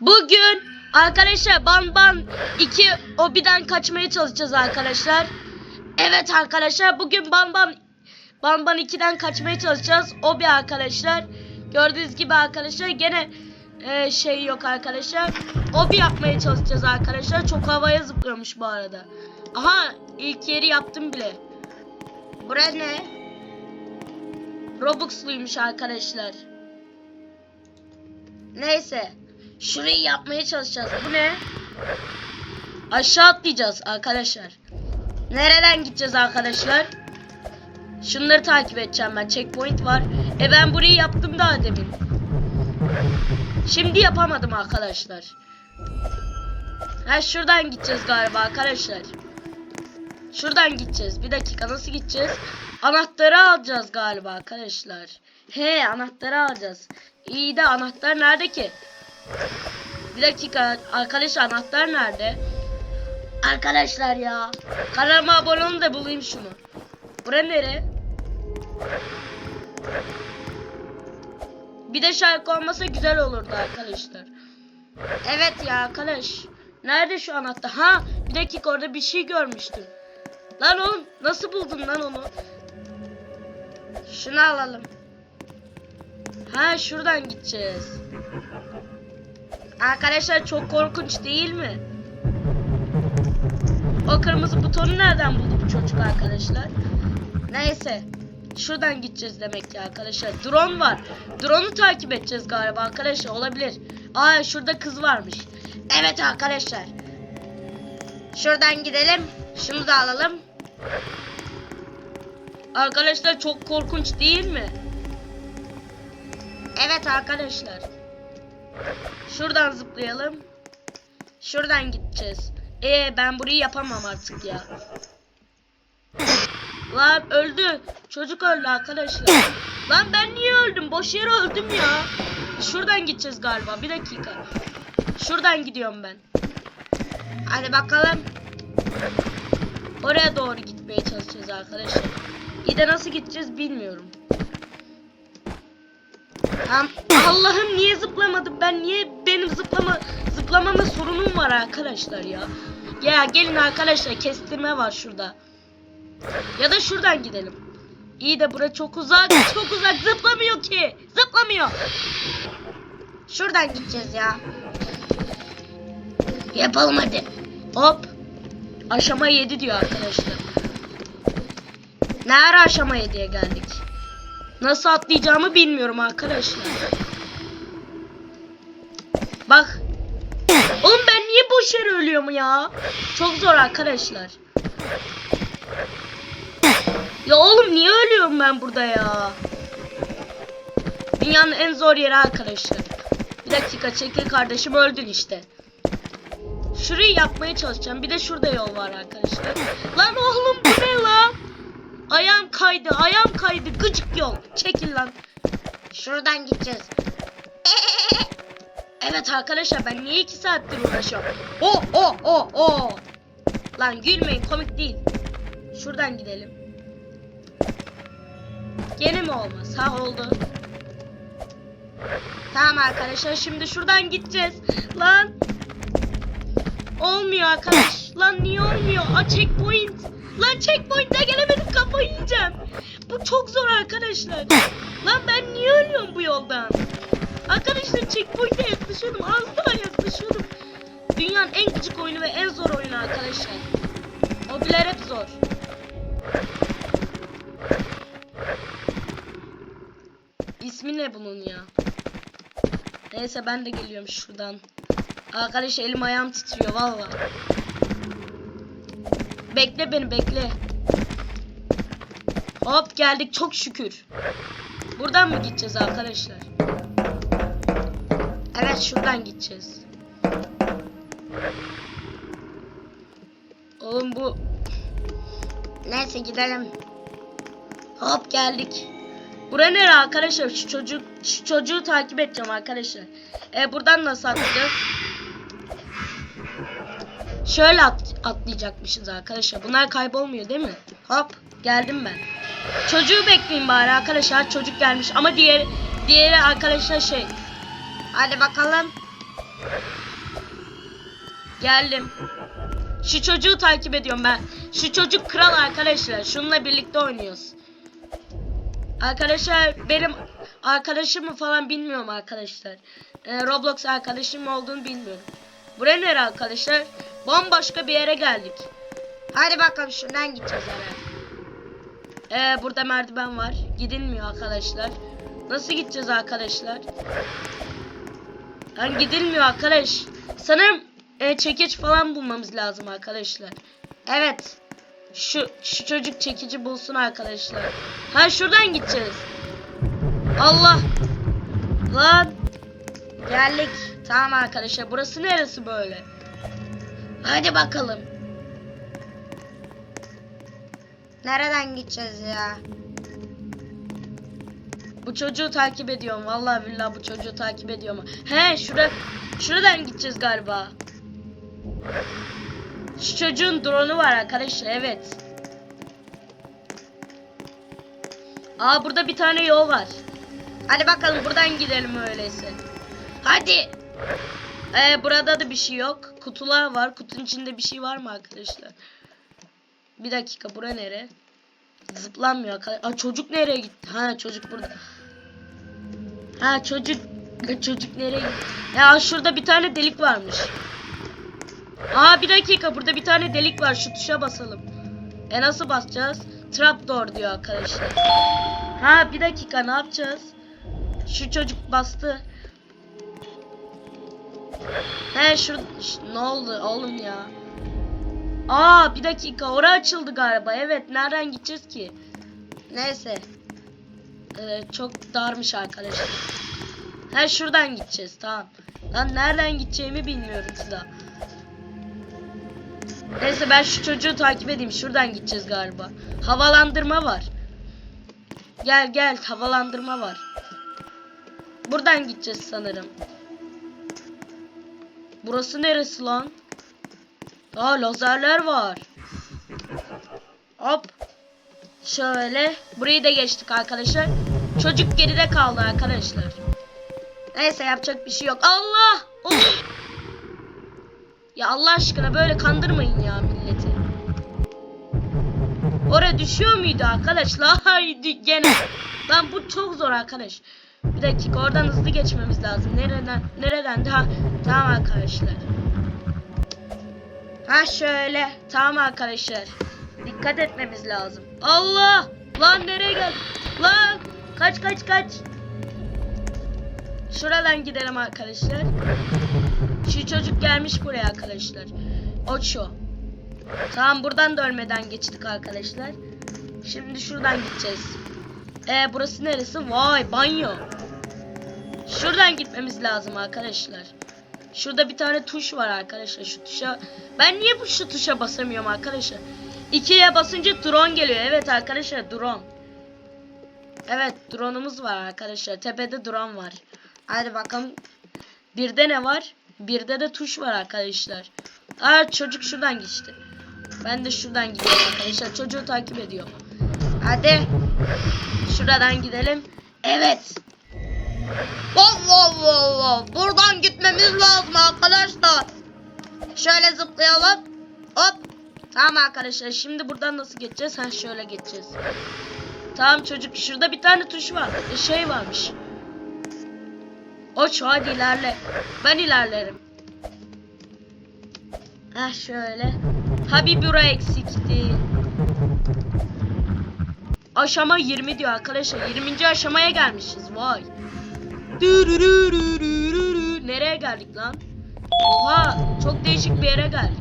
Bugün arkadaşlar Ban Ban 2 obiden kaçmaya çalışacağız arkadaşlar. Evet arkadaşlar bugün Ban Ban Ban Ban 2'den kaçmaya çalışacağız. Obi arkadaşlar. Gördüğünüz gibi arkadaşlar gene e, şey yok arkadaşlar. Obi yapmaya çalışacağız arkadaşlar. Çok havaya zıplıyormuş bu arada. Aha ilk yeri yaptım bile. Burası ne? Robux'luymuş arkadaşlar. Neyse. Şurayı yapmaya çalışacağız. Bu ne? Aşağı atlayacağız arkadaşlar. Nereden gideceğiz arkadaşlar? Şunları takip edeceğim ben. Checkpoint var. E ben burayı yaptım daha demin. Şimdi yapamadım arkadaşlar. Ha şuradan gideceğiz galiba arkadaşlar. Şuradan gideceğiz. Bir dakika nasıl gideceğiz? Anahtarı alacağız galiba arkadaşlar. He anahtarı alacağız. İyi de anahtar nerede ki? Bir dakika arkadaşlar anahtar nerede? Arkadaşlar ya. Kanalıma abone olun da bulayım şunu. Bura nere? Bir de şarkı olmasa güzel olurdu arkadaşlar. Evet ya arkadaş. Nerede şu anahtar? Ha bir dakika orada bir şey görmüştüm. Lan oğlum nasıl buldun lan onu? Şunu alalım. Ha şuradan gideceğiz. Arkadaşlar çok korkunç değil mi? O kırmızı butonu nereden buldu bu çocuk arkadaşlar? Neyse. Şuradan gideceğiz demek ki arkadaşlar. Drone var. Drone'u takip edeceğiz galiba arkadaşlar. Olabilir. Aa şurada kız varmış. Evet arkadaşlar. Şuradan gidelim. Şunu da alalım. Arkadaşlar çok korkunç değil mi? Evet arkadaşlar. Şuradan zıplayalım. Şuradan gideceğiz. Ee ben burayı yapamam artık ya. Lan öldü. Çocuk öldü arkadaşlar. Lan ben niye öldüm? Boş yere öldüm ya. Şuradan gideceğiz galiba. Bir dakika. Şuradan gidiyorum ben. Hadi bakalım. Oraya doğru gitmeye çalışacağız arkadaşlar. İyi de nasıl gideceğiz bilmiyorum. Allah'ım niye zıplamadım ben niye benim zıplama zıplamama sorunum var arkadaşlar ya. Ya gelin arkadaşlar kestirme var şurada. Ya da şuradan gidelim. İyi de bura çok uzak çok uzak zıplamıyor ki zıplamıyor. Şuradan gideceğiz ya. Yapalım hadi. Hop. Aşama 7 diyor arkadaşlar. Ne ara aşama 7'ye geldik? Nasıl atlayacağımı bilmiyorum arkadaşlar. Bak. Oğlum ben niye boş yere ölüyorum ya? Çok zor arkadaşlar. Ya oğlum niye ölüyorum ben burada ya? Dünyanın en zor yeri arkadaşlar. Bir dakika çekil kardeşim öldün işte. Şurayı yapmaya çalışacağım. Bir de şurada yol var arkadaşlar. Lan oğlum bu ne lan? Ayağım kaydı, ayağım kaydı. Gıcık yol. Çekil lan. Şuradan gideceğiz. Evet arkadaşlar ben niye iki saattir uğraşıyorum? Oh oh oh oh. Lan gülmeyin komik değil. Şuradan gidelim. Gene mi olmaz? Ha oldu. Tamam arkadaşlar şimdi şuradan gideceğiz. Lan. Olmuyor arkadaş. Lan niye olmuyor? A checkpoint. Lan checkpoint'e gelemedim yiyeceğim. Bu çok zor arkadaşlar. Lan ben niye ölüyorum bu yoldan? Arkadaşlar checkpoint'e yaklaşıyordum. Az daha yaklaşıyordum. Dünyanın en gıcık oyunu ve en zor oyunu arkadaşlar. Hobiler hep zor. İsmi ne bunun ya? Neyse ben de geliyorum şuradan. Arkadaş elim ayağım titriyor valla. Bekle beni bekle. Hop geldik çok şükür. Buradan mı gideceğiz arkadaşlar? Evet şuradan gideceğiz. Oğlum bu... Neyse gidelim. Hop geldik. Bura nere arkadaşlar? Şu çocuk şu çocuğu takip edeceğim arkadaşlar. E buradan nasıl atlayacağız? Şöyle at, atlayacakmışız arkadaşlar. Bunlar kaybolmuyor değil mi? Hop geldim ben. Çocuğu bekleyin bari arkadaşlar. Çocuk gelmiş ama diğer diğeri arkadaşlar şey. Hadi bakalım. Geldim. Şu çocuğu takip ediyorum ben. Şu çocuk kral arkadaşlar. Şununla birlikte oynuyoruz. Arkadaşlar benim arkadaşım mı falan bilmiyorum arkadaşlar. Ee, Roblox arkadaşım olduğunu bilmiyorum. Buraya nere arkadaşlar? Bambaşka bir yere geldik. Hadi bakalım şuradan gideceğiz herhalde. Ee, burada merdiven var. Gidilmiyor arkadaşlar. Nasıl gideceğiz arkadaşlar? Yani gidilmiyor arkadaş. Sanırım e, çekiç falan bulmamız lazım arkadaşlar. Evet. Şu şu çocuk çekici bulsun arkadaşlar. Ha şuradan gideceğiz. Allah. Lan. Geldik. Tamam arkadaşlar. Burası neresi böyle? Hadi bakalım. Nereden gideceğiz ya? Bu çocuğu takip ediyorum. Vallahi billahi bu çocuğu takip ediyorum. He şura şuradan gideceğiz galiba. Şu çocuğun drone'u var arkadaşlar. Evet. Aa burada bir tane yol var. Hadi bakalım buradan gidelim öyleyse. Hadi. Ee, burada da bir şey yok. Kutular var. Kutunun içinde bir şey var mı arkadaşlar? Bir dakika bura nere? Zıplanmıyor. Aa, çocuk nereye gitti? Ha çocuk burada. Ha çocuk çocuk nereye gitti? Ya şurada bir tane delik varmış. Aa bir dakika burada bir tane delik var. Şu tuşa basalım. E nasıl basacağız? Trapdoor diyor arkadaşlar. Ha bir dakika ne yapacağız? Şu çocuk bastı. He şu ne oldu oğlum ya? Aa bir dakika ora açıldı galiba. Evet nereden gideceğiz ki? Neyse. Ee, çok darmış arkadaşlar. He şuradan gideceğiz tamam. Lan nereden gideceğimi bilmiyorum daha. Neyse ben şu çocuğu takip edeyim. Şuradan gideceğiz galiba. Havalandırma var. Gel gel havalandırma var. Buradan gideceğiz sanırım. Burası neresi lan? Aa lazerler var. Hop. Şöyle. Burayı da geçtik arkadaşlar. Çocuk geride kaldı arkadaşlar. Neyse yapacak bir şey yok. Allah! Of! Ya Allah aşkına böyle kandırmayın ya milleti. Oraya düşüyor muydu arkadaşlar? Haydi gene. Lan bu çok zor arkadaş. Bir dakika oradan hızlı geçmemiz lazım. Nereden? Nereden? Ha, tamam arkadaşlar. Ha şöyle. Tamam arkadaşlar. Dikkat etmemiz lazım. Allah! Lan nereye gel? Lan! Kaç kaç kaç. Şuradan gidelim arkadaşlar. Şu çocuk gelmiş buraya arkadaşlar. Oço. Tamam buradan da ölmeden geçtik arkadaşlar. Şimdi şuradan gideceğiz. E burası neresi? Vay banyo. Şuradan gitmemiz lazım arkadaşlar. Şurada bir tane tuş var arkadaşlar. Şu tuşa ben niye bu şu tuşa basamıyorum arkadaşlar? İkiye basınca drone geliyor. Evet arkadaşlar drone. Evet drone'umuz var arkadaşlar. Tepede drone var. Hadi bakalım. Birde ne var? Birde de tuş var arkadaşlar. Aa çocuk şuradan geçti. Ben de şuradan gidiyorum arkadaşlar. Çocuğu takip ediyorum. Hadi. Şuradan gidelim. Evet. Wow wow. Buradan gitmemiz lazım arkadaşlar. Şöyle zıplayalım. Hop. Tamam arkadaşlar. Şimdi buradan nasıl geçeceğiz? Ha şöyle geçeceğiz. Tamam çocuk. Şurada bir tane tuş var. E, Şey varmış. Oç hadi ilerle. Ben ilerlerim. Ha şöyle. Ha bir bura eksikti. Aşama 20 diyor arkadaşlar. 20. aşamaya gelmişiz. Vay. Nereye geldik lan? Oha çok değişik bir yere geldik.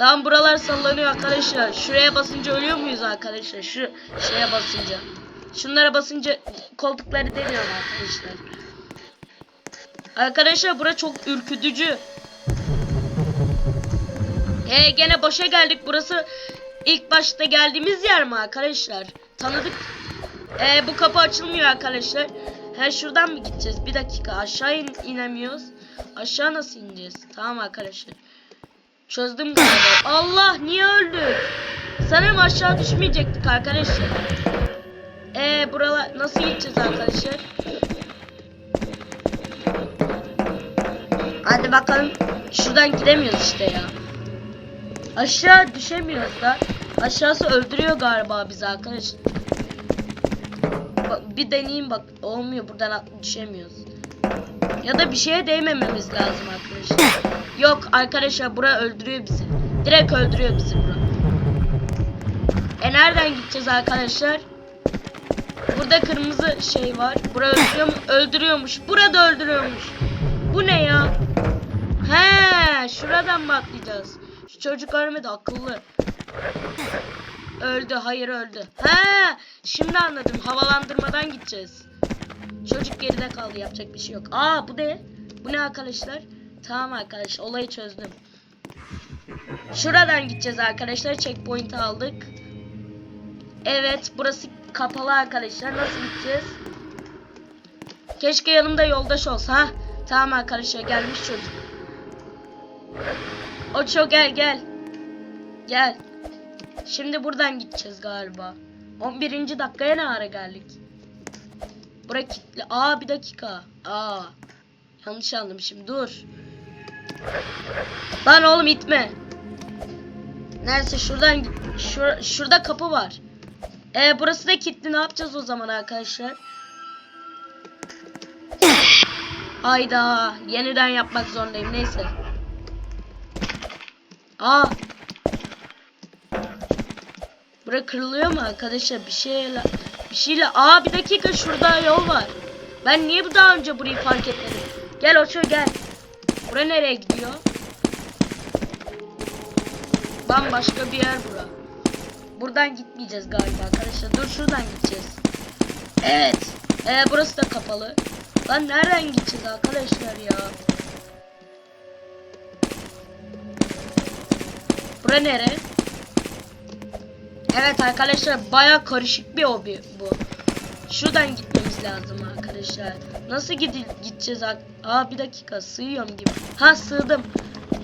Lan buralar sallanıyor arkadaşlar. Şuraya basınca ölüyor muyuz arkadaşlar? Şu şeye basınca. Şunlara basınca koltukları deniyor arkadaşlar. Arkadaşlar bura çok ürkütücü. Ee gene başa geldik. Burası ilk başta geldiğimiz yer mi arkadaşlar? Tanıdık. Ee bu kapı açılmıyor arkadaşlar. He şuradan mı gideceğiz? Bir dakika aşağı in inemiyoruz. Aşağı nasıl ineceğiz? Tamam arkadaşlar. Çözdüm galiba. Allah niye öldük? Sanırım aşağı düşmeyecektik arkadaşlar. Ee buralar nasıl gideceğiz arkadaşlar? Hadi bakalım. Şuradan gidemiyoruz işte ya. Aşağı düşemiyoruz da. Aşağısı öldürüyor galiba bizi arkadaş. Bak, bir deneyeyim bak. Olmuyor buradan düşemiyoruz. Ya da bir şeye değmememiz lazım arkadaşlar. Yok arkadaşlar bura öldürüyor bizi. Direkt öldürüyor bizi bura. E nereden gideceğiz arkadaşlar? Burada kırmızı şey var. Bura öldürüyor mu? Öldürüyormuş. Burada öldürüyormuş. Bu ne ya? He, şuradan mı atlayacağız? Şu çocuk ölmedi akıllı. Öldü, hayır öldü. He, şimdi anladım. Havalandırmadan gideceğiz. Çocuk geride kaldı, yapacak bir şey yok. Aa, bu ne? Bu ne arkadaşlar? Tamam arkadaşlar, olayı çözdüm. Şuradan gideceğiz arkadaşlar. Checkpoint'i aldık. Evet, burası kapalı arkadaşlar. Nasıl gideceğiz? Keşke yanımda yoldaş olsa. Ha? Tamam arkadaşlar gelmiş çocuk. Oço gel gel. Gel. Şimdi buradan gideceğiz galiba. 11. dakikaya ne ara geldik? Bura kilitli. Aa bir dakika. Aa. Yanlış anlamışım. Dur. Lan oğlum itme. Neyse şuradan. Şur- şurada kapı var. E burası da kilitli. Ne yapacağız o zaman arkadaşlar? Hayda. Yeniden yapmak zorundayım. Neyse. Aa. Bura kırılıyor mu arkadaşlar? Bir şeyle bir şeyle. Aa bir dakika şurada yol var. Ben niye bu daha önce burayı fark etmedim? Gel Oço gel. Bura nereye gidiyor? Bambaşka bir yer bura. Buradan gitmeyeceğiz galiba arkadaşlar. Dur şuradan gideceğiz. Evet. Ee, burası da kapalı. Lan nereden gideceğiz arkadaşlar ya? Bura nere? Evet arkadaşlar baya karışık bir hobi bu. Şuradan gitmemiz lazım arkadaşlar. Nasıl gidi gideceğiz? Aa bir dakika sığıyorum gibi. Ha sığdım.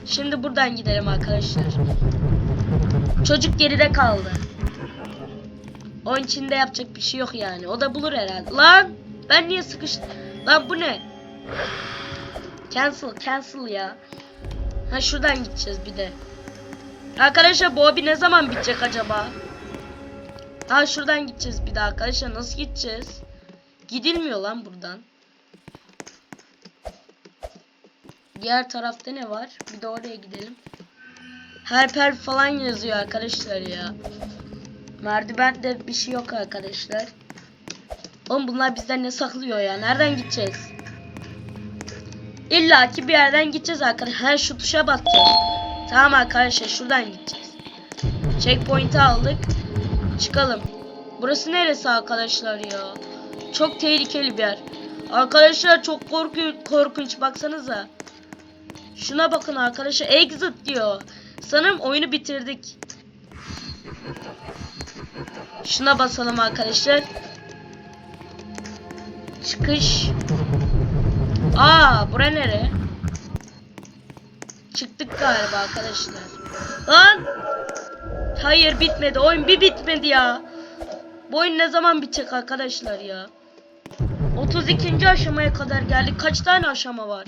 Şimdi buradan gidelim arkadaşlar. Çocuk geride kaldı. Oyun içinde yapacak bir şey yok yani. O da bulur herhalde. Lan ben niye sıkıştım? Lan bu ne? Cancel cancel ya. Ha şuradan gideceğiz bir de. Arkadaşlar bu hobi ne zaman bitecek acaba? Ha şuradan gideceğiz bir daha arkadaşlar. Nasıl gideceğiz? Gidilmiyor lan buradan. Diğer tarafta ne var? Bir de oraya gidelim. Herper falan yazıyor arkadaşlar ya. Merdivende bir şey yok arkadaşlar. Oğlum bunlar bizden ne saklıyor ya? Nereden gideceğiz? İlla ki bir yerden gideceğiz arkadaşlar. Ha şu tuşa basacağız. Tamam arkadaşlar şuradan gideceğiz. Checkpoint'i aldık. Çıkalım. Burası neresi arkadaşlar ya? Çok tehlikeli bir yer. Arkadaşlar çok korkunç, korkunç baksanıza. Şuna bakın arkadaşlar. Exit diyor. Sanırım oyunu bitirdik. Şuna basalım arkadaşlar. Çıkış. Aa, bura nere? Çıktık galiba arkadaşlar. Lan! Hayır bitmedi. Oyun bir bitmedi ya. Bu oyun ne zaman bitecek arkadaşlar ya? 32. aşamaya kadar geldik. Kaç tane aşama var?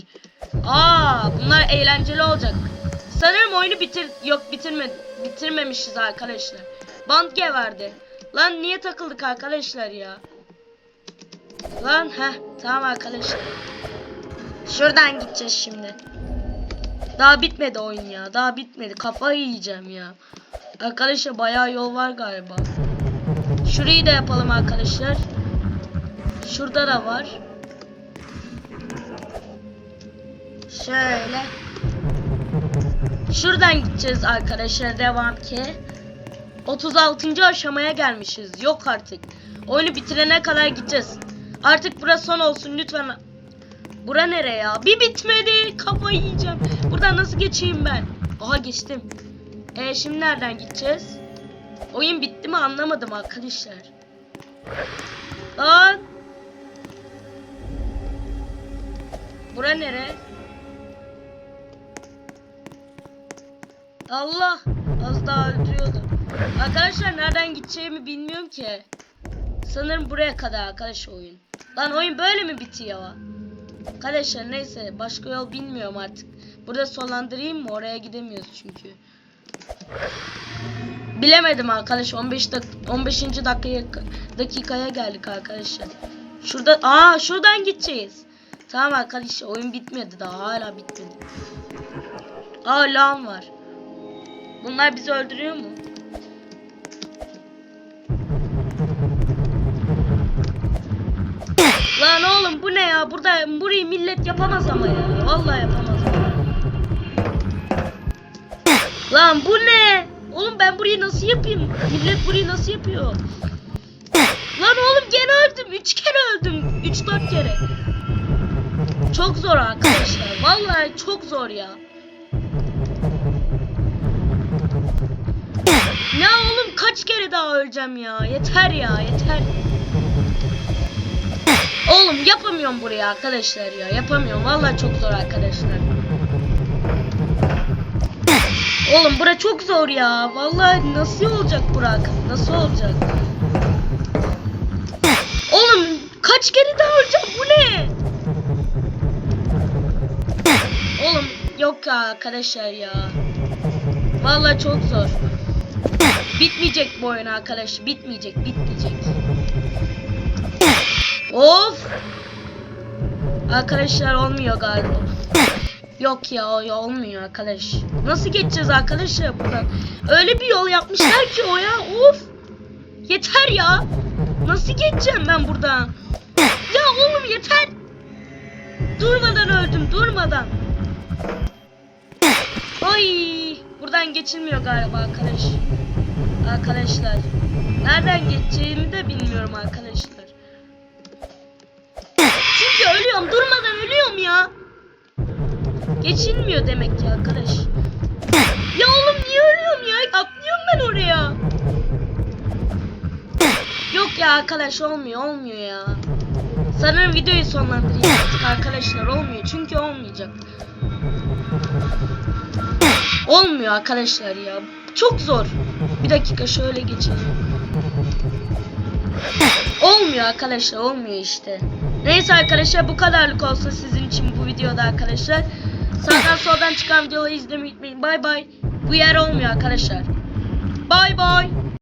Aa, bunlar eğlenceli olacak. Sanırım oyunu bitir yok bitirme bitirmemişiz arkadaşlar. Band verdi. Lan niye takıldık arkadaşlar ya? Lan heh tamam arkadaşlar. Şuradan gideceğiz şimdi. Daha bitmedi oyun ya. Daha bitmedi. Kafayı yiyeceğim ya. Arkadaşlar bayağı yol var galiba. Şurayı da yapalım arkadaşlar. Şurada da var. Şöyle. Şuradan gideceğiz arkadaşlar. Devam ki. 36. aşamaya gelmişiz. Yok artık. Oyunu bitirene kadar gideceğiz. Artık burası son olsun lütfen. Bura nereye ya? Bir bitmedi. Kafayı yiyeceğim. Buradan nasıl geçeyim ben? Aha geçtim. E şimdi nereden gideceğiz? Oyun bitti mi anlamadım arkadaşlar. Lan. Bura nere? Allah. Az daha öldürüyordu. Arkadaşlar nereden gideceğimi bilmiyorum ki. Sanırım buraya kadar arkadaş oyun. Lan oyun böyle mi bitiyor? Arkadaşlar neyse başka yol bilmiyorum artık. Burada sonlandırayım mı? Oraya gidemiyoruz çünkü. Bilemedim arkadaş. 15 dak 15. dakikaya dakikaya geldik arkadaşlar. Şurada aa şuradan gideceğiz. Tamam arkadaşlar oyun bitmedi daha hala bitmedi. Aa lan var. Bunlar bizi öldürüyor mu? Lan oğlum bu ne ya? Burada burayı millet yapamaz ama ya. Vallahi yapamaz. Lan bu ne? Oğlum ben burayı nasıl yapayım? Millet burayı nasıl yapıyor? Lan oğlum gene öldüm. Üç kere öldüm. Üç dört kere. Çok zor arkadaşlar. Vallahi çok zor ya. Ya oğlum kaç kere daha öleceğim ya? Yeter ya yeter. Oğlum yapamıyorum buraya arkadaşlar ya. Yapamıyorum. Vallahi çok zor arkadaşlar. Oğlum bura çok zor ya. Vallahi nasıl olacak Burak? Nasıl olacak? Oğlum kaç kere daha öleceğim? Bu ne? Oğlum yok ya arkadaşlar ya. Vallahi çok zor. Bitmeyecek bu oyun arkadaş. Bitmeyecek, bitmeyecek. Of! Arkadaşlar olmuyor galiba. Yok ya, olmuyor arkadaş. Nasıl geçeceğiz arkadaşlar buradan? Öyle bir yol yapmışlar ki o ya. Of! Yeter ya. Nasıl geçeceğim ben buradan? Ya oğlum yeter. Durmadan öldüm, durmadan. Ay! Buradan geçilmiyor galiba arkadaş. Arkadaşlar. Nereden geçeceğimi de bilmiyorum arkadaşlar. Çünkü ölüyorum. Durmadan ölüyorum ya. Geçilmiyor demek ki arkadaş. Ya oğlum niye ölüyorum ya? Atlıyorum ben oraya. Yok ya arkadaş olmuyor olmuyor ya. Sanırım videoyu sonlandırayım artık arkadaşlar olmuyor çünkü olmayacak. Olmuyor arkadaşlar ya. Çok zor. Bir dakika şöyle geçelim. Olmuyor arkadaşlar olmuyor işte. Neyse arkadaşlar bu kadarlık olsun sizin için bu videoda arkadaşlar. Sağdan soldan çıkan videoları izlemeyi unutmayın. Bay bay. Bu yer olmuyor arkadaşlar. Bay bay.